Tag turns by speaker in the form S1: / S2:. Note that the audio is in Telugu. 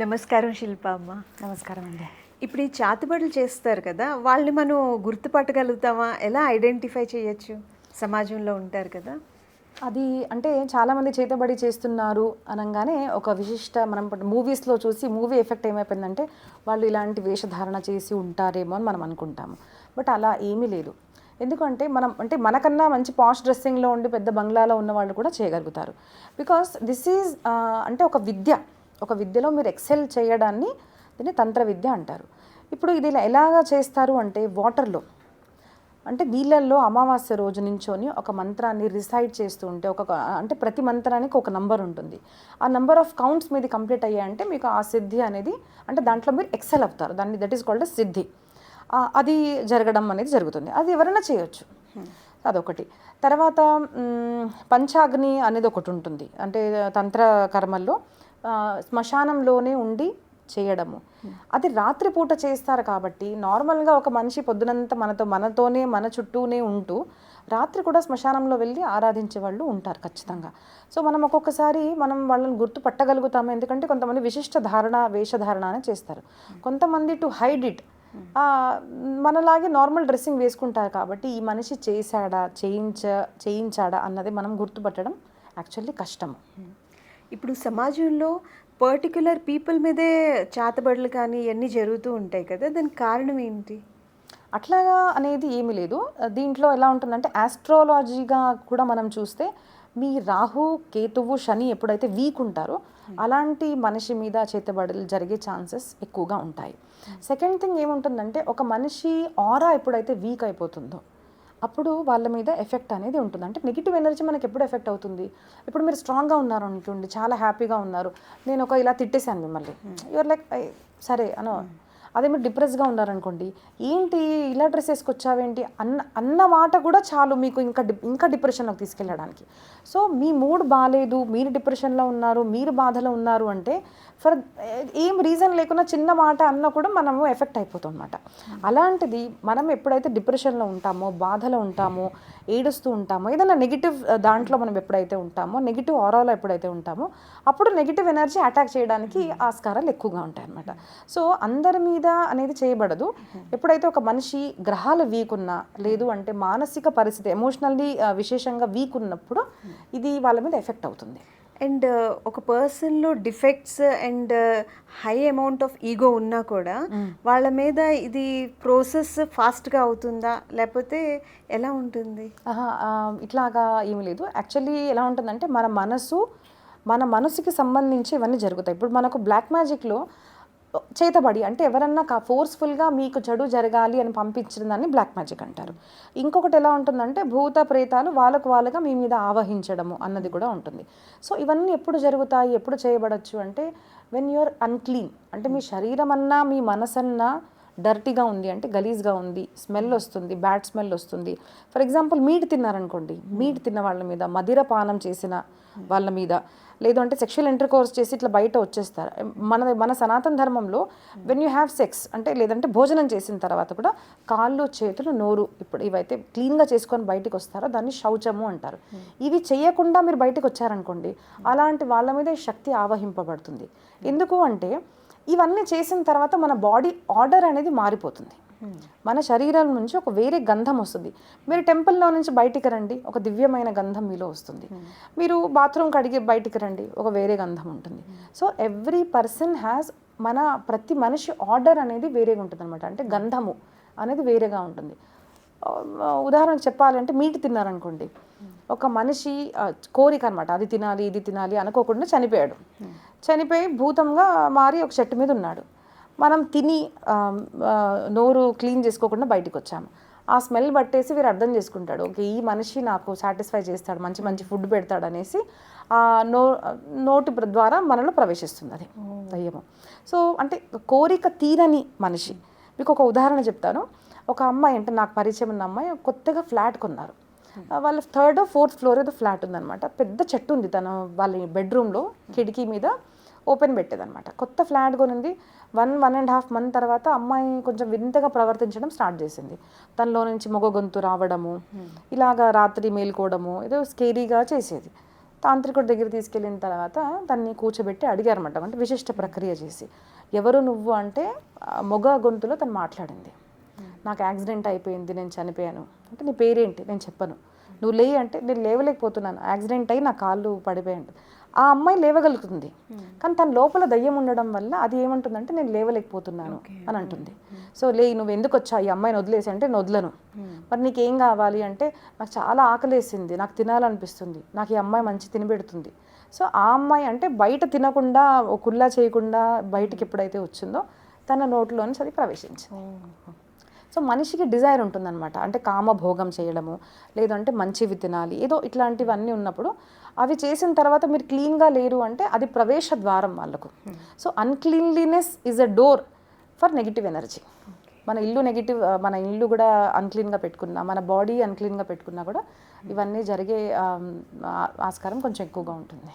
S1: నమస్కారం శిల్ప అమ్మ.
S2: నమస్కారం అండి.
S1: ఇప్పుడు ఈ చాతుబడులు చేస్తారు కదా వాళ్ళని మనం గుర్తుపట్టగలుగుతామా? ఎలా ఐడెంటిఫై చేయొచ్చు? సమాజంలో ఉంటారు కదా.
S2: అది అంటే చాలామంది చేతబడి చేస్తున్నారు అనగానే ఒక విశిష్ట మనం మూవీస్లో చూసి మూవీ ఎఫెక్ట్ ఏమైపోయిందంటే వాళ్ళు ఇలాంటి వేషధారణ చేసి ఉంటారేమో అని మనం అనుకుంటాము. బట్ అలా ఏమీ లేదు. ఎందుకంటే మనం అంటే మనకన్నా మంచి పాష్ డ్రెస్సింగ్లో ఉండి పెద్ద బంగ్లాలో ఉన్న వాళ్ళు కూడా చేయగలుగుతారు. బికాస్ దిస్ ఈజ్ అంటే ఒక విద్య. ఒక విద్యలో మీరు ఎక్సెల్ చేయడాన్ని దీన్ని తంత్ర విద్య అంటారు. ఇప్పుడు ఇది ఇలా ఎలాగా చేస్తారు అంటే వాటర్లో. అంటే నీళ్ళల్లో అమావాస్య రోజు నించొని ఒక మంత్రాన్ని రిసైడ్ చేస్తూ ఉంటే ఒక అంటే ప్రతి మంత్రానికి ఒక నంబర్ ఉంటుంది. ఆ నంబర్ ఆఫ్ కౌంట్స్ మీది కంప్లీట్ అయ్యాయంటే మీకు ఆ సిద్ధి అనేది అంటే దాంట్లో మీరు ఎక్సెల్ అవుతారు. దాన్ని దట్ ఈస్ కాల్డ్ సిద్ధి. అది జరగడం అనేది జరుగుతుంది. అది ఎవరైనా చేయొచ్చు. అదొకటి. తర్వాత పంచాగ్ని అనేది ఒకటి ఉంటుంది. అంటే తంత్ర కర్మల్లో శ్మశానంలోనే ఉండి చేయడము. అది రాత్రిపూట చేస్తారు కాబట్టి నార్మల్గా ఒక మనిషి పొద్దునంతా మనతో మనతోనే మన చుట్టూనే ఉంటూ రాత్రి కూడా శ్మశానంలో వెళ్ళి ఆరాధించే వాళ్ళు ఉంటారు ఖచ్చితంగా. సో మనం ఒక్కొక్కసారి మనం వాళ్ళని గుర్తుపట్టగలుగుతాము. ఎందుకంటే కొంతమంది విశిష్ట ధారణ వేషధారణ అని చేస్తారు. కొంతమంది టు హైడ్ ఇట్ మనలాగే నార్మల్ డ్రెస్సింగ్ వేసుకుంటారు కాబట్టి ఈ మనిషి చేశాడా చేయించ చేయించాడా అన్నది మనం గుర్తుపట్టడం యాక్చువల్లీ కష్టము.
S1: ఇప్పుడు సమాజంలో పర్టికులర్ పీపుల్ మీదే చాతబడులు కానీ ఇవన్నీ జరుగుతూ ఉంటాయి కదా దానికి కారణం ఏంటి?
S2: అట్లాగా అనేది ఏమీ లేదు. దీంట్లో ఎలా ఉంటుందంటే ఆస్ట్రాలజీగా కూడా మనం చూస్తే మీ రాహు కేతువు శని ఎప్పుడైతే వీక్ ఉంటారో అలాంటి మనిషి మీద చేతబడులు జరిగే ఛాన్సెస్ ఎక్కువగా ఉంటాయి. సెకండ్ థింగ్ ఏముంటుందంటే ఒక మనిషి ఆరా ఎప్పుడైతే వీక్ అయిపోతుందో అప్పుడు వాళ్ళ మీద ఎఫెక్ట్ అనేది ఉంటుంది. అంటే నెగిటివ్ ఎనర్జీ మనకి ఎప్పుడు ఎఫెక్ట్ అవుతుంది? ఇప్పుడు మీరు స్ట్రాంగ్గా ఉన్నారు అనుకోండి చాలా హ్యాపీగా ఉన్నారు. నేను ఒక ఇలా తిట్టేశాను మిమ్మల్ని. యువర్ లైక్ సరే అనో అదే మీరు డిప్రెస్గా ఉన్నారనుకోండి ఏంటి ఇలా డ్రెస్ వేసుకొచ్చావేంటి అన్న అన్న మాట కూడా చాలు మీకు ఇంకా డి ఇంకా డిప్రెషన్లోకి తీసుకెళ్ళడానికి. సో మీ మూడ్ బాగాలేదు మీరు డిప్రెషన్లో ఉన్నారు మీరు బాధలో ఉన్నారు అంటే ఫర్ ఏం రీజన్ లేకుండా చిన్న మాట అన్న కూడా మనము ఎఫెక్ట్ అయిపోతాం అనమాట అలాంటిది మనం ఎప్పుడైతే డిప్రెషన్లో ఉంటామో బాధలో ఉంటామో ఏడుస్తూ ఉంటామో ఏదైనా నెగిటివ్ దాంట్లో మనం ఎప్పుడైతే ఉంటామో నెగిటివ్ ఆరాలో ఎప్పుడైతే ఉంటామో అప్పుడు నెగిటివ్ ఎనర్జీ అటాక్ చేయడానికి ఆస్కారాలు ఎక్కువగా ఉంటాయి అనమాట సో అందరి మీద అనేది చేయబడదు. ఎప్పుడైతే ఒక మనిషి గ్రహాలు వీక్ ఉన్నా లేదు అంటే మానసిక పరిస్థితి ఎమోషనల్లీ విశేషంగా వీక్ ఉన్నప్పుడు ఇది వాళ్ళ మీద ఎఫెక్ట్ అవుతుంది.
S1: అండ్ ఒక పర్సన్లో defects and high amount of ego ఉన్నా కూడా వాళ్ళ మీద ఇది ప్రాసెస్ ఫాస్ట్గా అవుతుందా? లేకపోతే ఎలా ఉంటుంది?
S2: ఇట్లాగా ఏమీ లేదు. యాక్చువల్లీ ఎలా ఉంటుందంటే మన మనసు మన మనసుకి సంబంధించి ఇవన్నీ జరుగుతాయి. ఇప్పుడు మనకు బ్లాక్ మ్యాజిక్లో చేతబడి అంటే ఎవరన్నా కా ఫోర్స్ఫుల్గా మీకు చెడు జరగాలి అని పంపించిన దాన్ని బ్లాక్ మ్యాజిక్ అంటారు. ఇంకొకటి ఎలా ఉంటుందంటే భూత ప్రేతాలు వాళ్ళకు వాళ్ళుగా మీ మీద ఆవహించడము అన్నది కూడా ఉంటుంది. సో ఇవన్నీ ఎప్పుడు జరుగుతాయి? ఎప్పుడు చేయబడచ్చు? అంటే వెన్ యూఆర్ అన్క్లీన్ అంటే మీ శరీరం అన్నా మీ మనసన్నా డర్టీగా ఉంది అంటే గలీజ్గా ఉంది స్మెల్ వస్తుంది బ్యాడ్ స్మెల్ వస్తుంది. ఫర్ ఎగ్జాంపుల్ మీట్ తిన్నారనుకోండి మీట్ తిన్న వాళ్ళ మీద మదిర పానం చేసిన వాళ్ళ మీద లేదంటే సెక్షువల్ ఇంటర్ కోర్స్ చేసి ఇట్లా బయట వచ్చేస్తారు. మన మన సనాతన ధర్మంలో వెన్ యూ హ్యావ్ సెక్స్ అంటే లేదంటే భోజనం చేసిన తర్వాత కూడా కాళ్ళు చేతులు నోరు ఇప్పుడు ఇవైతే క్లీన్గా చేసుకొని బయటకు వస్తారో? దాన్ని శౌచము అంటారు. ఇవి చేయకుండా మీరు బయటకు వచ్చారనుకోండి అలాంటి వాళ్ళ మీద శక్తి ఆవహింపబడుతుంది. ఎందుకు అంటే ఇవన్నీ చేసిన తర్వాత మన బాడీ ఆర్డర్ అనేది మారిపోతుంది. మన శరీరం నుంచి ఒక వేరే గంధం వస్తుంది. మీరు టెంపుల్లో నుంచి బయటికి రండి ఒక దివ్యమైన గంధం మీలో వస్తుంది. మీరు బాత్రూమ్ కడిగి బయటికి రండి ఒక వేరే గంధం ఉంటుంది. సో ఎవ్రీ పర్సన్ హ్యాస్ మన ప్రతి మనిషి ఆర్డర్ అనేది వేరేగా ఉంటుంది అనమాట అంటే గంధము అనేది వేరేగా ఉంటుంది. ఉదాహరణకు చెప్పాలంటే మీట్ తిన్నారనుకోండి. ఒక మనిషి కోరిక అనమాట అది తినాలి ఇది తినాలి అనుకోకుండా చనిపోయాడు. చనిపోయి భూతంగా మారి ఒక చెట్టు మీద ఉన్నాడు. మనం తిని నోరు క్లీన్ చేసుకోకుండా బయటికి వచ్చాము ఆ స్మెల్ పట్టేసి వీరు అర్థం చేసుకుంటాడు. ఓకే ఈ మనిషి నాకు సాటిస్ఫై చేస్తాడు మంచి మంచి ఫుడ్ పెడతాడు అనేసి ఆ నో నోటి ద్వారా మనలో ప్రవేశిస్తుంది అది దయ్యము. సో అంటే కోరిక తీరని మనిషి. మీకు ఒక ఉదాహరణ చెప్తాను. ఒక అమ్మాయి అంటే నాకు పరిచయం ఉన్న అమ్మాయి కొత్తగా ఫ్లాట్ కొన్నారు. వాళ్ళ థర్డ్ ఫోర్త్ ఫ్లోర్ ఏదో ఫ్లాట్ ఉందన్నమాట. పెద్ద చెట్టు ఉంది తన వాళ్ళ బెడ్రూమ్లో కిటికీ మీద ఓపెన్ పెట్టేదన్నమాట. కొత్త flat కొనింది. One one and half month తర్వాత అమ్మాయి కొంచెం వింతగా ప్రవర్తించడం స్టార్ట్ చేసింది. తనలో నుంచి మొగ గొంతు రావడము ఇలాగా రాత్రి మేలుకోవడము ఏదో స్కేరీగా చేసేది. తాంత్రికుడి దగ్గర తీసుకెళ్ళిన తర్వాత దాన్ని కూర్చోబెట్టి అడిగారన్నమాట. అంటే విశిష్ట ప్రక్రియ చేసి. ఎవరు నువ్వు అంటే మొగ గొంతులో తను మాట్లాడింది. నాకు యాక్సిడెంట్ అయిపోయింది నేను చనిపోయాను. అంటే నీ పేరేంటి? నేను చెప్పను. నువ్వు లేయి అంటే నేను లేవలేకపోతున్నాను. యాక్సిడెంట్ అయ్యి నా కాళ్ళు పడిపోయాడు ఆ అమ్మాయి లేవగలుగుతుంది. కానీ తన లోపల దయ్యం ఉండడం వల్ల అది ఏమంటుందంటే నేను లేవలేకపోతున్నాను అని అంటుంది. సో లే నువ్వు ఎందుకు వచ్చా ఈ అమ్మాయిని వదిలేసి అంటే నేను వదలను. మరి నీకేం కావాలి అంటే నాకు చాలా ఆకలేసింది. నాకు తినాలనిపిస్తుంది. నాకు ఈ అమ్మాయి మంచి తినబెడుతుంది సో ఆ అమ్మాయి అంటే బయట తినకుండా కుల్లా చేయకుండా బయటికి ఎప్పుడైతే వచ్చిందో తన నోట్లోని అది ప్రవేశించింది. సో మనిషికి డిజైర్ ఉంటుందన్నమాట. అంటే కామ భోగం చేయడము లేదంటే మంచివి తినాలి ఏదో ఇట్లాంటివన్నీ ఉన్నప్పుడు అవి చేసిన తర్వాత మీరు క్లీన్గా లేరు అంటే అది ప్రవేశ ద్వారం వాళ్ళకు. So uncleanliness is a door for negative energy. మన ఇల్లు నెగిటివ్ మన ఇల్లు కూడా అన్క్లీన్గా పెట్టుకున్నా మన బాడీ అన్క్లీన్గా పెట్టుకున్నా కూడా ఇవన్నీ జరిగే ఆస్కారం కొంచెం ఎక్కువగా ఉంటుంది.